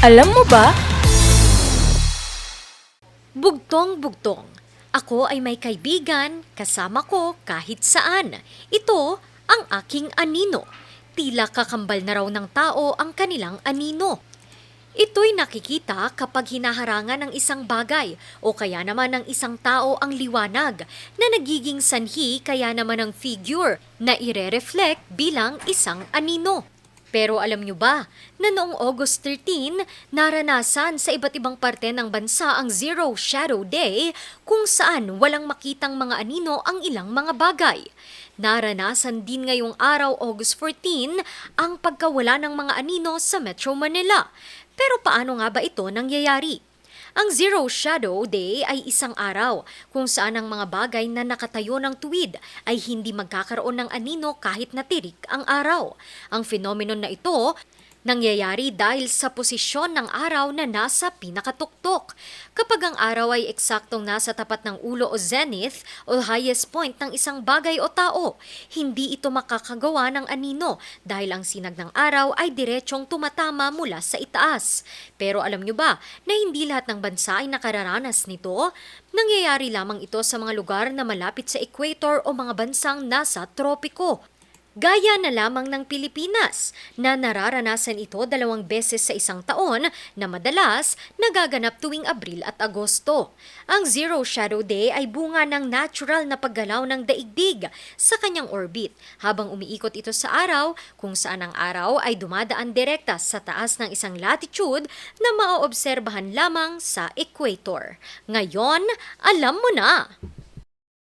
Alam mo ba? Bugtong-bugtong. Ako ay may kaibigan, kasama ko kahit saan. Ito ang aking anino. Tila kakambal na raw ng tao ang kanilang anino. Ito'y nakikita kapag hinaharangan ng isang bagay o kaya naman ng isang tao ang liwanag na nagiging sanhi kaya naman ng figure na ire-reflect bilang isang anino. Pero alam nyo ba na noong August 13, naranasan sa iba't ibang parte ng bansa ang Zero Shadow Day kung saan walang makitang mga anino ang ilang mga bagay. Naranasan din ngayong araw August 14 ang pagkawala ng mga anino sa Metro Manila. Pero paano nga ba ito nangyayari? Ang Zero Shadow Day ay isang araw kung saan ang mga bagay na nakatayo ng tuwid ay hindi magkakaroon ng anino kahit natirik ang araw. Ang phenomenon na ito nangyayari dahil sa posisyon ng araw na nasa pinakatuktok. Kapag ang araw ay eksaktong nasa tapat ng ulo o zenith o highest point ng isang bagay o tao, hindi ito makakagawa ng anino dahil ang sinag ng araw ay diretsong tumatama mula sa itaas. Pero alam nyo ba na hindi lahat ng bansa ay nakararanas nito? Nangyayari lamang ito sa mga lugar na malapit sa equator o mga bansang nasa tropiko. Gaya na lamang ng Pilipinas na nararanasan ito dalawang beses sa isang taon na madalas nagaganap tuwing Abril at Agosto. Ang Zero Shadow Day ay bunga ng natural na paggalaw ng daigdig sa kanyang orbit habang umiikot ito sa araw kung saan ang araw ay dumadaan direkta sa taas ng isang latitude na maaobserbahan lamang sa equator. Ngayon, alam mo na!